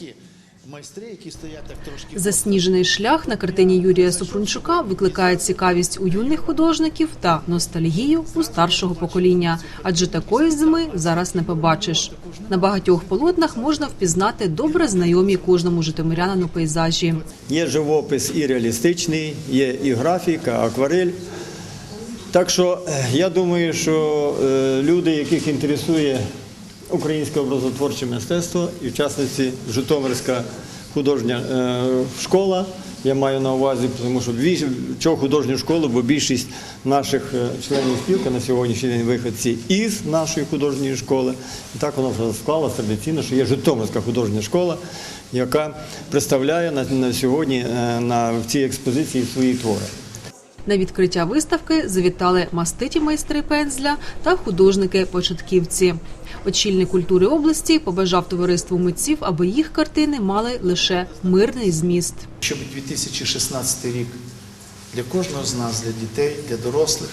Ті майстри, які стоять так трошки Засніжений шлях на картині Юрія Супрунчука викликає цікавість у юних художників та ностальгію у старшого покоління, адже такої зими зараз не побачиш. На багатьох полотнах можна впізнати добре знайомі кожному житомирянину пейзажі. Є живопис і реалістичний, є і графіка, акварель. Так що е, я думаю, що е, люди, яких інтересує українське образотворче мистецтво, і в частності Житомирська художня е, школа, я маю на увазі, тому що чого художню школу, бо більшість наших е, членів спілки на сьогоднішній день виходці із нашої художньої школи. І так воно вже склалося традиційно, що є Житомирська художня школа, яка представляє на, сьогодні е, на, цій експозиції свої твори. На відкриття виставки завітали маститі майстри пензля та художники-початківці. Очільник культури області побажав товариству митців, аби їх картини мали лише мирний зміст. щоб 2016 рік для кожного з нас, для дітей, для дорослих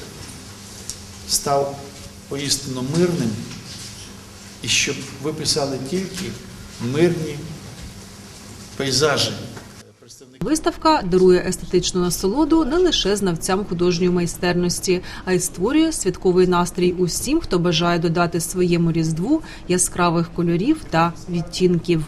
став поістину мирним, і щоб ви писали тільки мирні пейзажі. Виставка дарує естетичну насолоду не лише знавцям художньої майстерності, а й створює святковий настрій усім, хто бажає додати своєму різдву яскравих кольорів та відтінків.